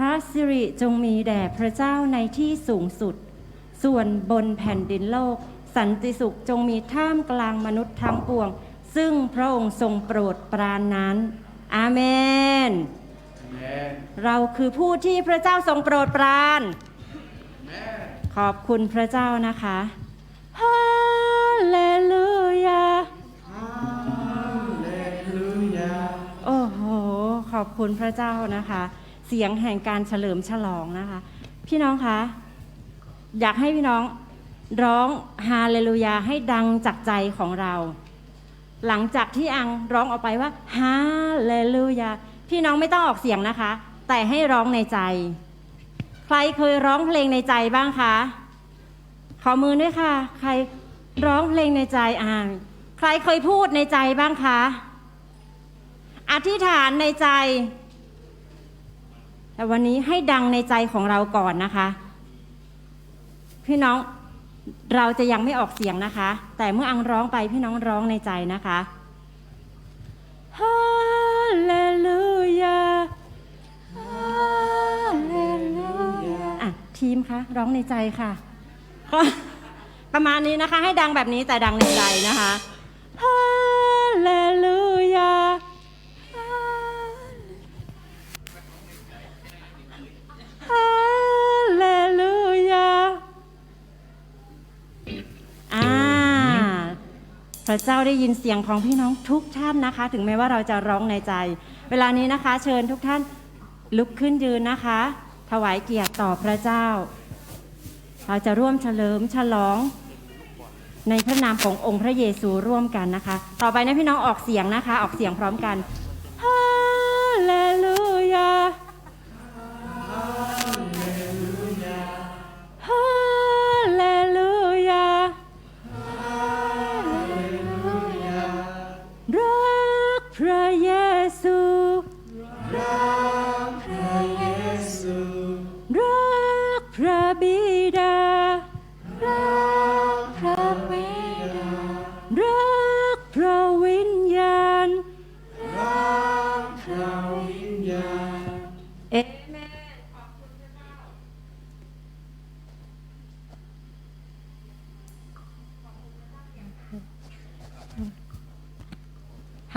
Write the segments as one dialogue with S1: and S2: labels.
S1: ระสิริจงมีแด่พระเจ้าในที่สูงสุด ส่วนบนแผ่นดินโลก สันติสุขจงมีท่ามกลางมนุษย์ทั้งปวง ซึ่งพระองค์ทรงโปรดปรานนั้น อาเมน เราคือผู้ที่พระเจ้าทรงโปรดปราน ขอบคุณพระเจ้านะคะฮาเลลูยาโอ้โห ขอบคุณพระเจ้านะคะ เสียงแห่งการเฉลิมฉลองนะคะ พี่น้องคะอยากให้พี่น้องร้องฮาเลลูยาให้ดังจากใจของเรา หลังจากที่อังร้องออกไปว่าฮาเลลูยาพี่น้องไม่ต้องออกเสียงนะคะ แต่ให้ร้องในใจ ใครเคยร้องเพลงในใจบ้างคะขอมือด้วยค่ะ ใครร้องเพลงในใจอ่านใครเคยพูดในใจบ้างคะ อธิษฐานในใจ แต่วันนี้ให้ดังในใจของเราก่อนนะคะ พี่น้องเราจะยังไม่ออกเสียงนะคะ แต่เมื่ออังร้องไปพี่น้องร้องในใจนะคะฮาเลลูยาฮาเลลูยาอะทีมคะร้องในใจค่ะ ก็ประมาณนี้นะคะ ให้ดังแบบนี้แต่ดังในใจนะคะ พระเจ้าได้ยินเสียงของพี่น้องทุกท่านนะคะ ถึงแม้ว่าเราจะร้องในใจ เวลานี้นะคะ เชิญทุกท่านลุกขึ้นยืนนะคะ ถวายเกียรติต่อพระเจ้า เราจะร่วมเฉลิมฉลอง ในพระนามขององค์พระเยซูร่วมกันนะคะ ต่อไปนะพี่น้องออกเสียงนะคะ ออกเสียงพร้อมกัน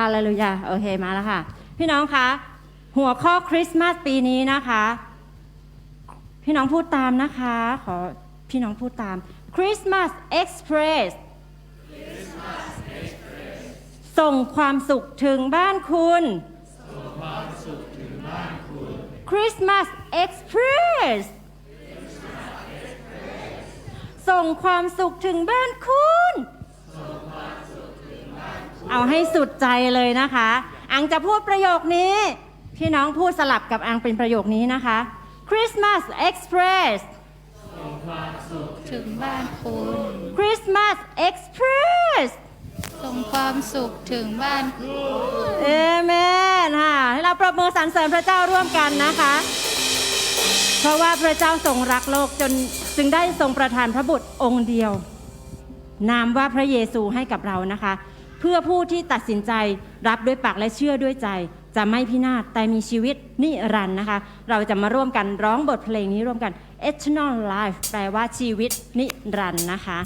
S1: าเลลูยาโอเคมาแล้วค่ะ พี่น้องคะหัวข้อคริสต์มาสปีนี้นะคะ พี่น้องพูดตามนะคะ ขอพี่น้องพูดตาม Christmas Express ส่งความสุขถึงบ้านคุณ Christmas Express ส่งความสุขถึงบ้านคุณ เอาให้สุดใจเลยนะคะ อังจะพูดประโยคนี้พี่น้องพูดสลับกับอังเป็นประโยคนี้นะคะ Christmas Express
S2: ถึงบ้านคุณ
S1: Christmas Express
S2: ส่งความสุขถึงบ้านคุณ
S1: เอเมนค่ะให้เราปรบมือสรรเสริญพระเจ้าร่วมกันนะคะ เพราะว่าพระเจ้าทรงรักโลกจนจึงได้ทรงประทานพระบุตรองค์เดียว นามว่าพระเยซูให้กับเรานะคะ เพื่อผู้ที่ตัดสินใจรับด้วยปากและเชื่อด้วยใจ จะไม่พินาศแต่มีชีวิตนิรันดร์นะคะ เราจะมาร่วมกันร้องบทเพลงนี้ร่วมกัน eternal life แปลว่าชีวิตนิรันดร์นะคะ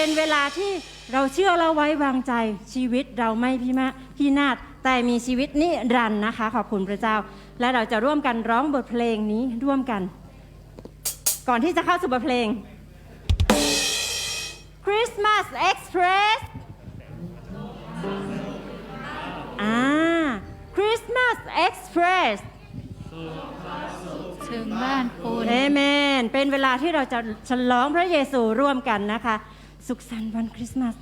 S2: เป็นเวลาที่เราเชื่อเราไว้วางใจชีวิตเราไม่พิมาพินาศแต่มีชีวิตนิรันดร์นะคะ ขอบคุณพระเจ้า และเราจะร่วมกันร้องบทเพลงนี้ร่วมกัน ก่อนที่จะเข้าสู่บทเพลง Christmas Express อ่า Christmas Express
S1: ถึงบ้านคุณ
S2: เอเมน เป็นเวลาที่เราจะฉลองพระเยซูร่วมกันนะคะ สุขสันต์วันคริสต์มาส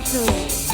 S1: ใ